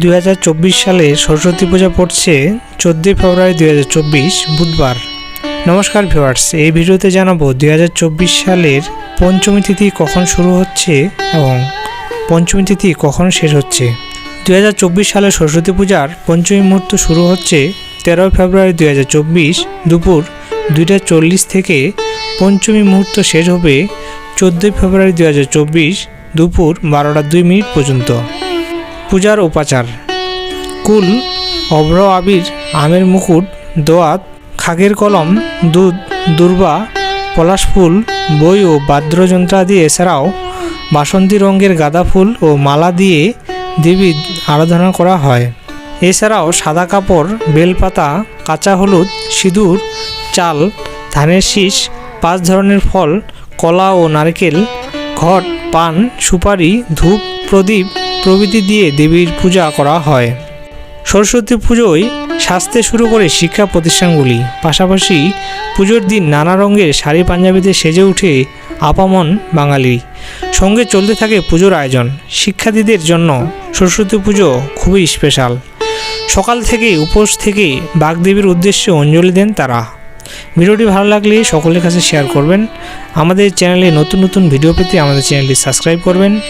দুই হাজার চব্বিশ সালে সরস্বতী পূজা পড়ছে চোদ্দোই ফেব্রুয়ারি দু হাজার চব্বিশ, বুধবার। নমস্কার ভিউয়ার্স, এই ভিডিওতে জানাব দু হাজার চব্বিশ সালের পঞ্চমী তিথি কখন শুরু হচ্ছে এবং পঞ্চমী তিথি কখন শেষ হচ্ছে। দু হাজার চব্বিশ সালে সরস্বতী পূজার পঞ্চমী মুহূর্ত শুরু হচ্ছে তেরোই ফেব্রুয়ারি দু হাজার চব্বিশ, দুপুর দুইটা চল্লিশ থেকে পঞ্চমী মুহূর্ত শেষ হবে চোদ্দোই ফেব্রুয়ারি দু হাজার চব্বিশ, দুপুর বারোটা দুই মিনিট পর্যন্ত। পূজার উপাচার। কুল, অভ্র আবির, আমের মুকুট, দোয়াত, খাগের কলম, দুধ, দুর্বা, পলাশ ফুল, বই ও বাদ্যযন্ত্রাদি এছাড়াও বাসন্তী রঙের গাঁদা ফুল ও মালা দিয়ে দেবীর আরাধনা করা হয়। এছাড়াও সাদা কাপড়, বেলপাতা, কাঁচা হলুদ, সিঁদুর, চাল, ধানের শীষ, পাঁচ ধরনের ফল, কলা ও নারকেল, ঘট, পান, সুপারি, ধূপ, প্রদীপ প্রভৃতি দিয়ে দেবীর পূজা করা হয়। সরস্বতী পুজোয় সাজতে শুরু করে শিক্ষা প্রতিষ্ঠানগুলি, পাশাপাশি পুজোর দিন নানা রঙের শাড়ি পাঞ্জাবিতে সেজে উঠে আপামন বাঙালি। সঙ্গে চলতে থাকে পুজোর আয়োজন। শিক্ষার্থীদের জন্য সরস্বতী পুজো খুবই স্পেশাল সকাল থেকে উপোস থেকে বাগদেবীর উদ্দেশ্যে অঞ্জলি দেন তারা। ভিডিওটি ভালো লাগলে সকলের কাছে শেয়ার করবেন। আমাদের চ্যানেলে নতুন নতুন ভিডিও পেতে আমাদের চ্যানেলটি সাবস্ক্রাইব করবেন।